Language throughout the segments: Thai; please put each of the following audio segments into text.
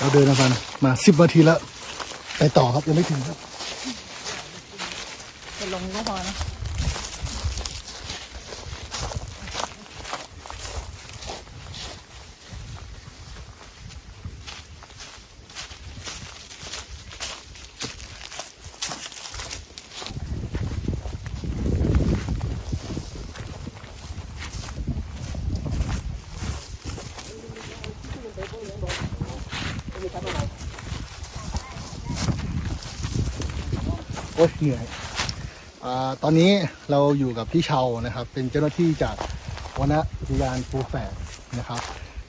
เราเดินมามาสิบนาทีแล้ว ไปต่อครับยังไม่ถึงครับ จะลงก็พอนะ อ๊ยเหนื่อยอตอนนี้เราอยู่กับพี่เชานะครับ เป็นเจ้าหน้าที่จากวนอุทยานภูแฝกนะครับ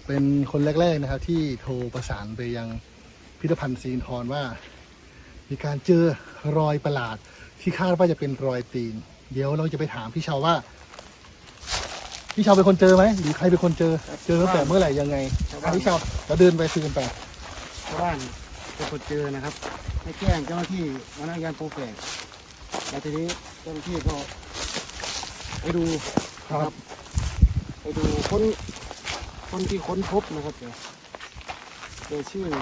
เป็นคนแรก ๆนะครับ ที่โทรประสานไปยังพิพิธภัณฑ์ซีนทรว่า มีการเจอรอยประหลาดที่คาดว่าจะเป็นรอยตีน เดี๋ยวเราจะไปถามพี่เชาว่า พี่เชาเป็นคนเจอไหมหรือใครเป็นคนเจอ เจอตั้งแต่เมื่อไหร่ยังไงอะพี่เชาเราเดินไปคุยกันไป ชาวบ้าน เป็นคนเจอนะครับให้แจ้งเจ้าหน้าที่วรรณอุทยานปูแฝกแล้วทีนี้เจ้าหน้าที่ก็ไปดูนะครับไปดูคนคนที่ค้นพบนะครับเดี๋ยวเจอชื่อไม่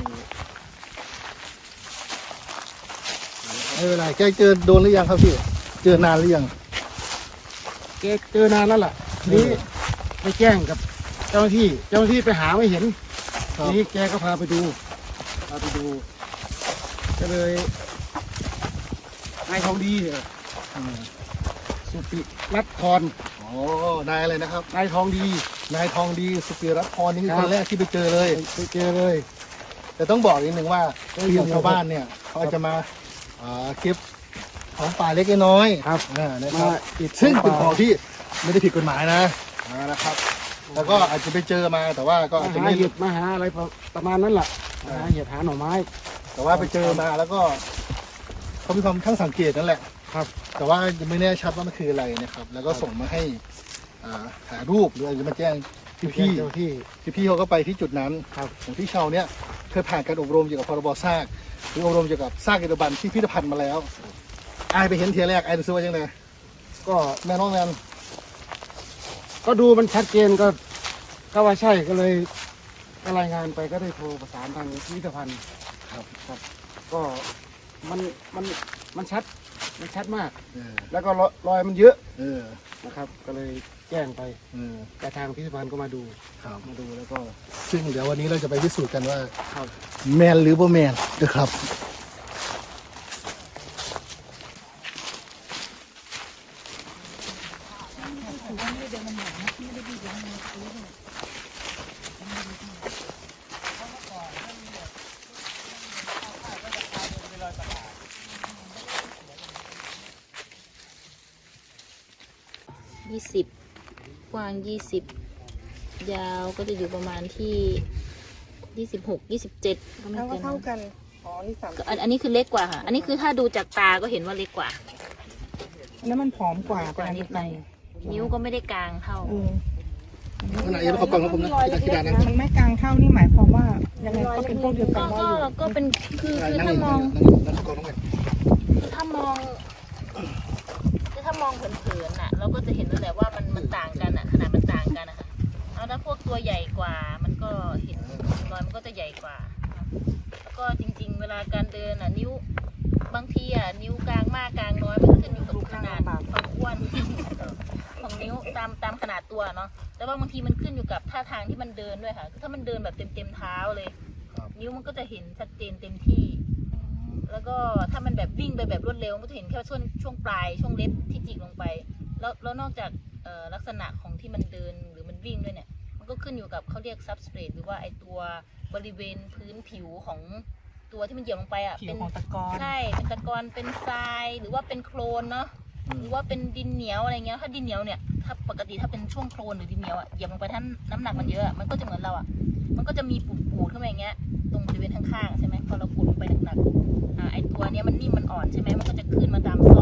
เป็นไรแกเจอโดนหรือยังครับพี่ เจอนานหรือยังแกเจอนานแล้วล่ะทีนี้ไปแจ้งกับเจ้าหน้าที่ เจ้าหน้าที่ไปหาไม่เห็นครับทีนี้แกก็พาไปดู พาไปดู ก็เลยนายทองดีเนี่ยอืมสุติรัตน์พรโอ้นายอะไรนะครับ นายทองดี นายทองดีสุปิรัตน์พรนี่คือคครับนแรกที่ไปเจอเลย ไปเจอเลย แต่ต้องบอกนิดนึงว่าเออที่ของชาวบ้านเนี่ยเขาจะมาอ่าเก็บของป่าเล็กน้อยครับอ่านะคมารับอิดซึ่งเป็นขป่าองที่ไม่ได้ผิดกฎหมายนะอ่านะครับ แล้วก็อาจจะไปเจอมาแต่ว่าก็อาจจะมาหาไม่เห็ดมาหาอะไรประมาณนั้นแหละ ใช่มาหาเห็ดหาหน่อไม้ แต่ว่าไปเจอมาแล้วก็เขามีความช่างสังเกตนั่นแหละครับ แต่ว่ายังไม่แน่ชัดว่ามันคืออะไรนะครับ แล้วก็ส่งมาให้อ่าหารูปหรืออาจจะมาแจ้งพี่พี่เจ้าที่ พี่พี่เขาก็ไปที่จุดนั้นครับอย่างพี่เชาเนี่ยเคยผ่านการอบรมเกี่ยวกับพรบซากหรืออบรมเกี่ยวกับซากอิฐบันที่พิพิธภัณฑ์มาแล้วไอายไปเห็นเทียแรกไอายรู้สึกว่ายังไงก็แม่น้องแมนก็ดูมันชัดเจนก็ ก็ว่าใช่ก็เลย ก็รายงานไปก็ได้โทรประสานทางพิพิธภัณฑ์ครับครับ ก็มันมันมันชัดมันชัดมาก เออแล้วก็รอยรอยมันเยอะเออนะครับ ก็เลยแจ้งไปเออแต่ทางพิพิธภัณฑ์ก็มาดูครับ มาดูแล้วก็ซึ่งเดี๋ยววันนี้เราจะไปพิสูจน์กันว่า ครับ แมนหรือบ่แมนนะครับ ยี่สิบกว้างยี่สิบยาวก็จะอยู่ประมาณที่ยี่สิบหกยี่สิบเจ็ดก็ไม่เท่าเกิก็นเท่านั้นกัน อ๋อ นี่สามก็อันอันนี้คือเล็กกว่าค่ะ อันนี้คือถ้าดูจากตาก็เห็นว่าเล็กกว่าอันนั้นมันผอมกว่ากว่านิดหน่อยนิ้วก็ไม่ได้กลางเท่าเออขณะยังไม่ขอกล่องครับผมนะที่ที่ด้านนั้นมันไม่กลางเท่านี่หมายความว่ายังไงก็เป็นพวกเดียวกัก็นได้ก็อยู่ก็เป็นคือคือนั่งถ้าเองมอง นั่งกล่องน้องแมนคือถ้ามอง คือถ้ามองเผินๆน่ะ เราก็จะเห็นแล้วแหละว่ามันมันต่างกันอะขนาดมันต่างกันนะคะเอาถ้าพวกตัวใหญ่กว่า มันก็เห็นรอยมันก็จะใหญ่กว่า แล้วก็จริง ๆ เวลาการเดินอะนิ้วบางทีอะนิ้วกลางมากกลางน้อยมันขึ้นอยู่กับขนาดความอ้วนของนิ้วตามตามขนาดตัวเนาะแต่ว่าบางทีมันขึ้นอยู่กับท่าทางที่มันเดินด้วยค่ะคือถ้ามันเดินแบบเต็มเต็มๆเท้าเลยครับนิ้วมันก็จะเห็นชัดเจนเต็มที่ แล้วก็ถ้ามันแบบวิ่งไปแบบรวดเร็วมันก็จะเห็นแค่ช่วงช่วงปลายช่วงเล็บที่จิกลงไป แล้วแล้วนอกจากเอ่อลักษณะของที่มันเดินหรือมันวิ่งด้วยเนี่ย มันก็ขึ้นอยู่กับเขาเรียก substrate หรือว่าไอตัวบริเวณพื้นผิวของตัวที่มันเหยียบลงไปอะผิวเป็นของตะกอนใช่เป็นตะกอนเป็นทรายหรือว่าเป็นโคลนเนาะหรือว่าเป็นดินเหนียวอะไรเงี้ยถ้าดินเหนียวเนี่ยถ้าปกติถ้าเป็นช่วงโคลนหรือดินเหนียวอะเหยียบลงไปท่านน้ำหนักมันเยอะอะมันก็จะเหมือนเราอะมันก็จะมีปูดปูดๆขึ้นมาอย่างเงี้ย ตรงบริเวณข้างๆใช่ไหมพอเราปูดลงไปหนักๆอ่าไอตัวเนี้ยมันนิ่มมันอ่อนใช่ไหมมันก็จะขึ้นมาตามซ